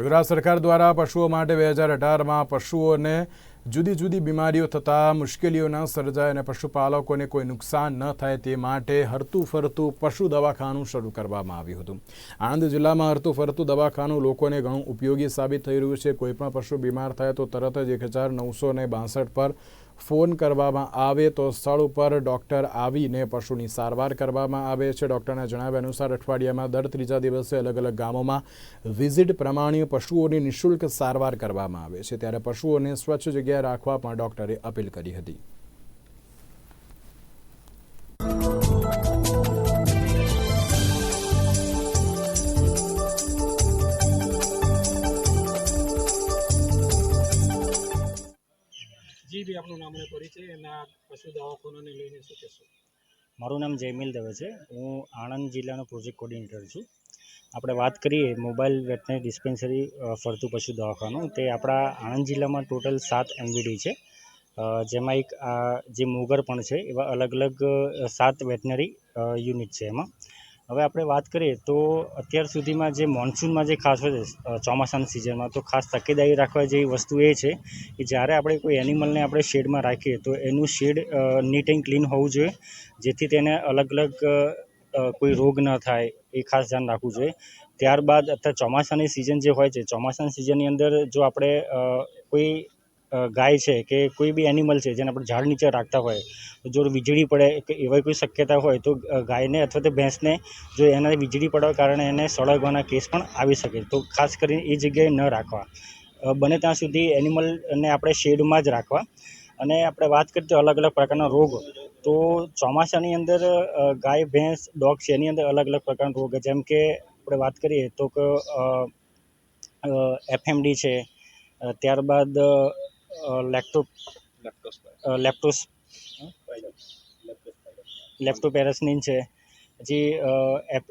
ગુજરાત સરકાર દ્વારા પશુઓ માટે બે હજાર અઢારમાં પશુઓને જુદી જુદી બીમારીઓ થતાં મુશ્કેલીઓ ન સર્જાય અને પશુપાલકોને કોઈ નુકસાન ન થાય તે માટે હરતું ફરતું પશુ દવાખાનું શરૂ કરવામાં આવ્યું હતું. આણંદ જિલ્લામાં હરતું ફરતું દવાખાનું લોકોને ઘણું ઉપયોગી સાબિત થઈ રહ્યું છે. કોઈ પણ પશુ બીમાર થાય તો તરત જ એક હજાર નવસો ને બાસઠ પર ફોન કરવામાં આવે તો સ્થળ ઉપર ડૉક્ટર આવીને પશુની સારવાર કરવામાં આવે છે. ડૉક્ટરના જણાવ્યા અનુસાર અઠવાડિયામાં દર ત્રીજા દિવસે અલગ અલગ ગામોમાં વિઝિટ પ્રમાણે પશુઓની નિઃશુલ્ક સારવાર કરવામાં આવે છે. ત્યારે પશુઓને સ્વચ્છ જગ્યાએ રાખવા પણ ડૉક્ટરે અપીલ કરી હતી. જી બી આપનું નામ અને પરિચય અને પશુ દવાખાનાને લઈને શું કહેશો? મારું નામ જયમિલ દવે છે. હું આણંદ જિલ્લાનો પ્રોજેક્ટ કોર્ડિનેટર છું. આપણે વાત કરીએ મોબાઈલ વેટનરી ડિસ્પેન્સરી ફરતું પશુ દવાખાનું. તે આપણા આણંદ જિલ્લામાં ટોટલ સાત એમવીડી છે. જેમાં એક, આ, જે મોગર પણ છે, એવા અલગ અલગ સાત વેટનરી યુનિટ છે એમાં. હવે આપણે વાત કરીએ તો અત્યાર સુધીમાં જે મોન્સૂનમાં જે ખાસ હોય છે ચોમાસાની સિઝનમાં તો ખાસ તકેદારી રાખવા જેવી વસ્તુ એ છે કે જ્યારે આપણે કોઈ એનિમલને આપણે શેડમાં રાખીએ, તો એનું શેડ નીટ એન્ડ ક્લીન હોવું જોઈએ, જેથી તેને અલગ અલગ કોઈ રોગ ન થાય એ ખાસ ધ્યાન રાખવું જોઈએ. ત્યારબાદ અત્યારે ચોમાસાની સિઝન જે હોય છે, ચોમાસાની સિઝનની અંદર જો આપણે કોઈ ગાય છે કે કોઈ બી એનિમલ છે જેને આપણે ઝાડ નીચે રાખતા હોય, જો વીજળી પડે કે એવી કોઈ શક્યતા હોય તો ગાયને અથવા તો ભેંસને જો એના વીજળી પડવા કારણે એને સળગવાના કેસ પણ આવી શકે તો ખાસ કરીને એ જગ્યાએ ન રાખવા. બને ત્યાં સુધી એનિમલને આપણે શેડમાં જ રાખવા. અને આપણે વાત કરીએ તો અલગ અલગ પ્રકારના રોગ, તો ચોમાસાની અંદર ગાય, ભેંસ, ડોગ છે, એની અંદર અલગ અલગ પ્રકારના રોગ જેમ કે આપણે વાત કરીએ તો કે એફએમડી છે ત્યારબાદ લેક્ટો લેપ્ટોસ લેપ્ટોપેરાસનિન છે. પછી એપ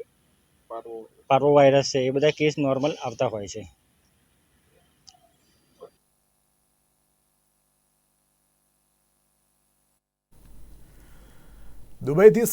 પાર્વોવાયરસ છે એ બધા કેસ નોર્મલ આવતા હોય છે. દુબઈથી